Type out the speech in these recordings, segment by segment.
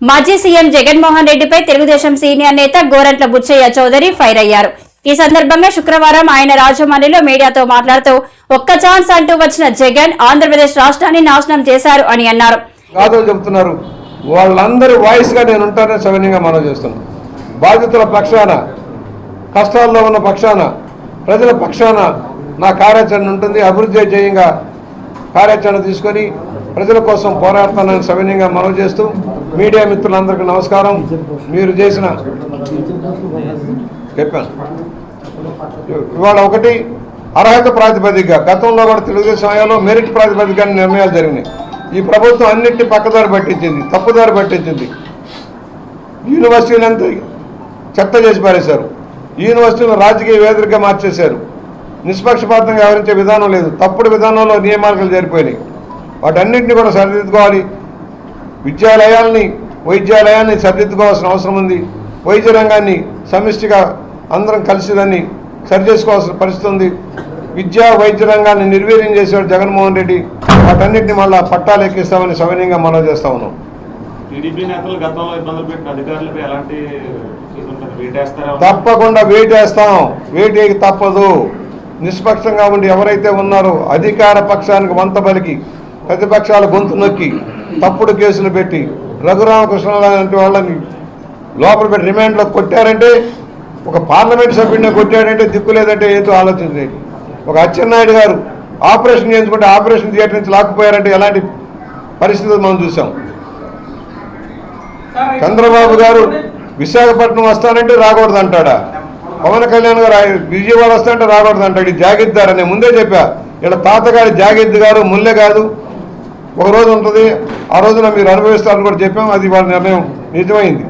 మాజీ సీఎం జగన్మోహన్ రెడ్డిపై తెలుగుదేశం సీనియర్ నేత గోరంట్ల బుచ్చయ్య చౌదరి ఫైర్ అయ్యారు. ఈ సందర్భంగా శుక్రవారం ఆయన రాజమండ్రిలో మీడియాతో మాట్లాడుతూ ఒక్క ఛాన్స్ అంటూ వచ్చిన జగన్ ఆంధ్రప్రదేశ్ రాష్ట్రాన్ని నాశనం చేశారు అని అన్నారు. చెబుతున్నారు. వాళ్ళందరి వాయిస్గా నేను ఉంటానని సవినీయంగా మనం చేస్తున్నాను. బాధితుల పక్షాన కష్టాల్లో ఉన్న పక్షాన ప్రజల పక్షాన నా కార్యాచరణ ఉంటుంది. అభివృద్ధి జయంగా కార్యాచరణ తీసుకొని ప్రజల కోసం పోరాడుతానని సవినయంగా మనవి చేస్తూ మీడియా మిత్రులందరికీ నమస్కారం. మీరు చేసిన చెప్పాను. ఇవాళ ఒకటి అర్హత ప్రాతిపదికగా గతంలో కూడా తెలుగుదేశం హయాంలో మెరిట్ ప్రాతిపదికగా నిర్ణయాలు జరిగినాయి. ఈ ప్రభుత్వం అన్నింటినీ పక్కదారి పట్టించింది తప్పుదారి పట్టించింది. యూనివర్సిటీలంతా చెత్త చేసి పారేశారు. యూనివర్సిటీలను రాజకీయ వేదికగా మార్చేశారు. నిష్పక్షపాతంగా వ్యవహరించే విధానం లేదు. తప్పుడు విధానంలో నియామకాలు జరిపోయినాయి. వాటన్నింటినీ కూడా సరిదిద్దుకోవాలి. విద్యాలయాల్ని వైద్యాలయాన్ని సరిదిద్దుకోవాల్సిన అవసరం ఉంది. వైద్య రంగాన్ని సమిష్టిగా అందరం కలిసి దాన్ని సరిచేసుకోవాల్సిన పరిస్థితి ఉంది. విద్యా వైద్య రంగాన్ని నిర్వీర్యం చేశాడు జగన్మోహన్ రెడ్డి. వాటన్నిటిని మళ్ళా పట్టాలు ఎక్కిస్తామని సవినీయంగా మనవి చేస్తా ఉన్నాం. తప్పకుండా వేటేస్తాం వేటేకి తప్పదు. నిష్పక్షంగా ఉండి ఎవరైతే ఉన్నారో అధికార పక్షానికి వంత పలికి ప్రతిపక్షాల గొంతు నొక్కి తప్పుడు కేసులు పెట్టి రఘురామకృష్ణ లాంటి వాళ్ళని లోపల పెట్టి రిమాండ్లో కొట్టారంటే ఒక పార్లమెంట్ సభ్యుడిని కొట్టాడంటే దిక్కు లేదంటే ఏదో ఆలోచించండి ఒక అచ్చెన్నాయుడు గారు ఆపరేషన్ చేయించుకుంటే ఆపరేషన్ థియేటర్ నుంచి లాక్కుపోయారంటే ఎలాంటి పరిస్థితులు మనం చూసాం. చంద్రబాబు గారు విశాఖపట్నం వస్తానంటే రాకూడదు అంటాడా? పవన్ కళ్యాణ్ గారు విజయవాడ వస్తానంటే రాకూడదు అంటాడు. ఈ ముందే చెప్పా ఇలా తాతగారి జాగిద్ గారు ముల్లె కాదు ఒక రోజు ఉంటుంది ఆ రోజున మీరు అనుభవిస్తారని కూడా చెప్పాం అది వాళ్ళ నిర్ణయం నిజమైంది.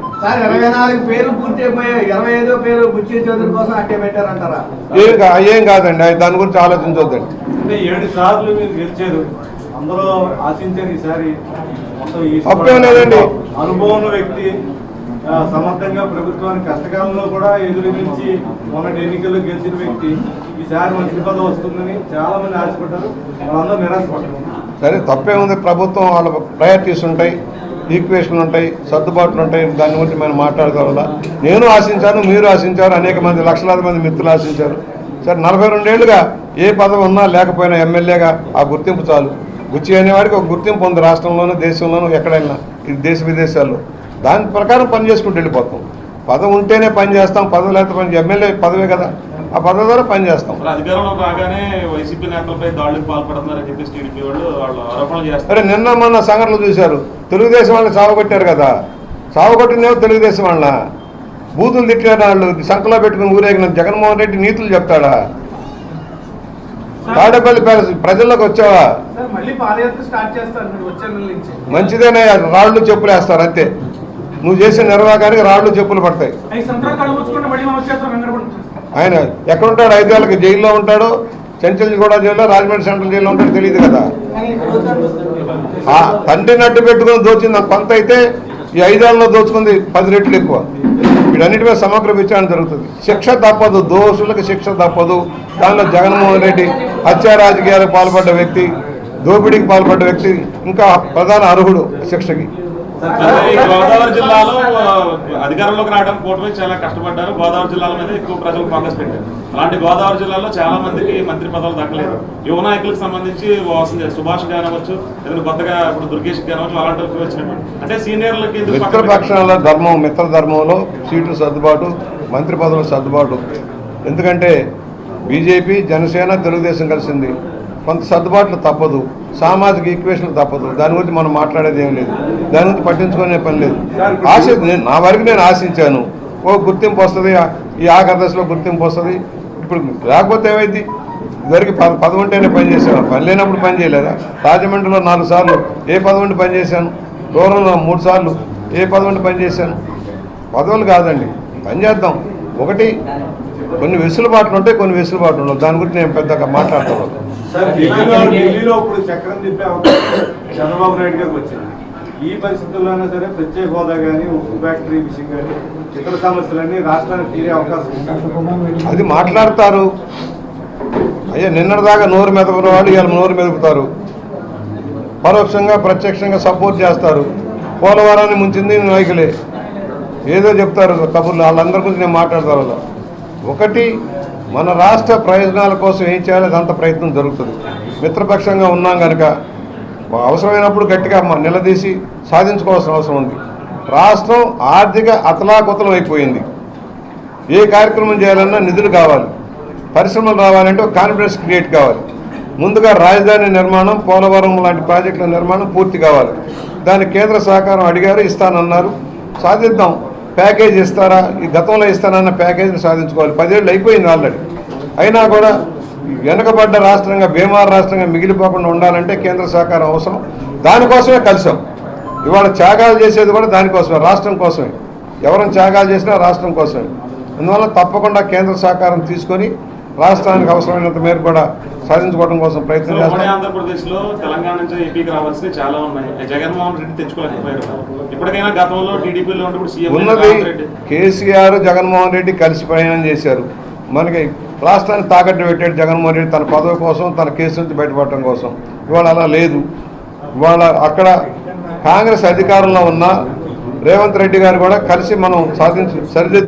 ఏం కా ఏం కాదండి అది దాని గురించి ఆలోచించవద్దండి అంటే ఏడు సార్లు మీరు గెలిచారు అందరూ ఆశించారు ఈసారి తప్పేం లేదండి. అనుభవం వ్యక్తి సమర్థంగా ప్రభుత్వానికి కష్టకాలంలో కూడా ఎదురించి మొన్నటి ఎన్నికల్లో గెలిచిన వ్యక్తి ఈసారి మంత్రి పదవి వస్తుందని చాలా మంది ఆశపడ్డారు వాళ్ళందరూ నిరాశపడ్డారు. సరే తప్పే ఉంది. ప్రభుత్వం వాళ్ళ ప్రయారిటీస్ ఉంటాయి ఈక్వేషన్లు ఉంటాయి సర్దుబాట్లు ఉంటాయి. దాని గురించి మనం మాట్లాడుకోవాలా? నేను ఆశించాను మీరు ఆశించారు అనేక మంది లక్షలాది మంది మిత్రులు ఆశించారు. సరే నలభై రెండేళ్ళుగా ఏ పదవి ఉన్నా లేకపోయినా ఎమ్మెల్యేగా ఆ గుర్తింపు చాలు. గుచ్చి అనేవాడికి ఒక గుర్తింపు ఉంది రాష్ట్రంలోనూ దేశంలోనూ ఎక్కడైనా ఇది దేశ విదేశాల్లో. దాని ప్రకారం పనిచేసుకుంటూ వెళ్ళిపోతాం. పదవి ఉంటేనే పని చేస్తాం పదవి లేకపోతే పని ఎమ్మెల్యే పదవే కదా. ఆ పదవి ద్వారా పని చేస్తాం. అధికారంలో రాగానే వైసీపీ నేతలపై దాడులకు పాల్పడుతున్నారని చెప్పేసి టీడీపీ వాళ్ళు వాళ్ళు ఆరోపణలు చేస్తారు. అరే నిన్న మొన్న సంఘటనలు చూశారు. తెలుగుదేశం వాళ్ళని సావగొట్టారు కదా. సావగొట్టినేమో తెలుగుదేశం వాళ్ళ? బూతులు తిట్టిన వాళ్ళు. సంకలో పెట్టుకుని ఊరేగిన జగన్మోహన్ రెడ్డి నీతులు చెప్తాడా? తాడేపల్లి ప్యాలెస్ ప్రజల్లోకి వచ్చావా? మంచిదేనే రాళ్ళు చెప్పులు వేస్తారు అంతే. నువ్వు చేసే నిర్వాహానికి రాళ్ళు చెప్పులు పడతాయి. ఆయన ఎక్కడుంటాడు? ఐదేళ్ళకి జైల్లో ఉంటాడు. చెంచల్ కూడా జైల్లో రాజమండ్రి సెంట్రల్ జైల్లో ఉంటాడు తెలియదు కదా. ఆ తండ్రిని అడ్డు పెట్టుకుని దోచింది కొంత అయితే ఈ ఐదేళ్ళలో దోచుకుంది పది రెట్లు ఎక్కువ. వీటన్నిటి మీద సమగ్ర విచారణ జరుగుతుంది. శిక్ష తప్పదు దోషులకు శిక్ష తప్పదు. దానిలో జగన్మోహన్ రెడ్డి హత్యా రాజకీయాలకు పాల్పడ్డ వ్యక్తి దోపిడీకి పాల్పడ్డ వ్యక్తి ఇంకా ప్రధాన అర్హుడు శిక్షకి. గోదావరి జిల్లాలో అధికారంలోకి రావడానికి కూటమి చాలా కష్టపడ్డారు. గోదావరి జిల్లాల మీద ఎక్కువ ప్రజలు ఫోకస్ పెట్టారు. అలాంటి గోదావరి జిల్లాలో చాలా మందికి మంత్రి పదవులు దక్కలేదు. యువ నాయకులకు సంబంధించి చేశారు సుభాష్ కానివచ్చు ఏదైనా కొత్తగా ఇప్పుడు దుర్గేష్ కానివచ్చు అలాంటి వాళ్ళకి వచ్చినటువంటి. అంటే సీనియర్లకి? మిత్రపక్షాల ధర్మం మిత్ర ధర్మంలో సీట్లు సర్దుబాటు మంత్రి పదవుల సర్దుబాటు. ఎందుకంటే బీజేపీ జనసేన తెలుగుదేశం కలిసింది. కొంత సర్దుబాట్లు తప్పదు. సామాజిక ఈక్వేషన్ తప్పదు. దాని గురించి మనం మాట్లాడేది ఏం లేదు. దాని గురించి పట్టించుకునే పని లేదు. ఆశ నేను నా వరకు నేను ఆశించాను. ఓ గుర్తింపు వస్తుంది ఈ ఆఖరి దశలో గుర్తింపు వస్తుంది. ఇప్పుడు లేకపోతే ఏమైంది? ఇదివరకు పద పదవి ఉంటేనే పని పని లేనప్పుడు పని చేయలేదా? రాజమండ్రిలో నాలుగు సార్లు ఏ పదవి పనిచేశాను దూరంలో చేశాను మూడు సార్లు ఏ పదవి పనిచేశాను పని పదవులు కాదండి. పని చేద్దాం. ఒకటి కొన్ని వెసులుబాట్లు ఉంటాయి కొన్ని వెసులుబాట్లు ఉండవు. దాని గురించి నేను పెద్దగా మాట్లాడతాను. సార్ ఢిల్లీలో ఢిల్లీలో ఇప్పుడు చక్రం తిప్పే అవకాశం చంద్రబాబు నాయుడు గారికి వచ్చింది. ఈ పరిస్థితుల్లోనే సరే ప్రత్యేక హోదా కానీ ఉక్కు ఫ్యాక్టరీ విషయం కానీ ఇతర సమస్యలన్నీ రాష్ట్రానికి తీరే అవకాశం అది మాట్లాడతారు. అయ్యా నిన్నటిదాకా నోరు మెదపని వాళ్ళు ఇవాళ నోరు మెదుపుతారు. పరోక్షంగా ప్రత్యక్షంగా సపోర్ట్ చేస్తారు. పోలవరాన్ని ముంచింది నాయకులే. ఏదో చెప్తారు కబుర్లు. వాళ్ళందరి గురించి నేను మాట్లాడతాను. వాళ్ళ. ఒకటి మన రాష్ట్ర ప్రయోజనాల కోసం ఏం చేయాలి అంత ప్రయత్నం జరుగుతుంది. మిత్రపక్షంగా ఉన్నాం కనుక అవసరమైనప్పుడు గట్టిగా నిలదీసి సాధించుకోవాల్సిన అవసరం ఉంది. రాష్ట్రం ఆర్థిక అతలాకుతలం అయిపోయింది. ఏ కార్యక్రమం చేయాలన్నా నిధులు కావాలి. పరిశ్రమలు రావాలంటే ఒక కాన్ఫిడెన్స్ క్రియేట్ కావాలి. ముందుగా రాజధాని నిర్మాణం పోలవరం లాంటి ప్రాజెక్టుల నిర్మాణం పూర్తి కావాలి. దాన్ని కేంద్ర సహకారం అడిగారు ఇస్తానన్నారు. సాధిద్దాం. ప్యాకేజ్ ఇస్తారా? ఈ గతంలో ఇస్తానన్న ప్యాకేజీని సాధించుకోవాలి. పదేళ్ళు అయిపోయింది ఆల్రెడీ. అయినా కూడా వెనుకబడ్డ రాష్ట్రంగా బీమార్ రాష్ట్రంగా మిగిలిపోకుండా ఉండాలంటే కేంద్ర సహకారం అవసరం. దానికోసమే కలిసాం. ఇవాళ త్యాగాలు చేసేది కూడా దానికోసమే రాష్ట్రం కోసమే. ఎవరైనా త్యాగాలు చేసినా రాష్ట్రం కోసమే. అందువల్ల తప్పకుండా కేంద్ర సహకారం తీసుకొని రాష్ట్రానికి అవసరమైనంత మేరకు కూడా సాధించుకోవడం కోసం ప్రయత్నం చేస్తాం. ఆంధ్రప్రదేశ్లో తెలంగాణ నుంచి ఏపీకి రావాల్సినవి చాలా ఉన్నాయి. జగన్మోహన్ రెడ్డి తెచ్చుకోలేకపోయారు ఇప్పటికైనా గతంలో టీడీపీలో ఉన్నది కేసీఆర్ జగన్మోహన్ రెడ్డి కలిసి ప్రయాణం చేశారు. మనకి రాష్ట్రాన్ని తాకట్టు పెట్టాడు జగన్మోహన్ రెడ్డి తన పదవి కోసం తన కేసు నుంచి బయటపడటం కోసం. ఇవాళ అలా లేదు. ఇవాళ అక్కడ కాంగ్రెస్ అధికారంలో ఉన్న రేవంత్ రెడ్డి గారు కూడా కలిసి మనం సాధించి సరిదిద్దు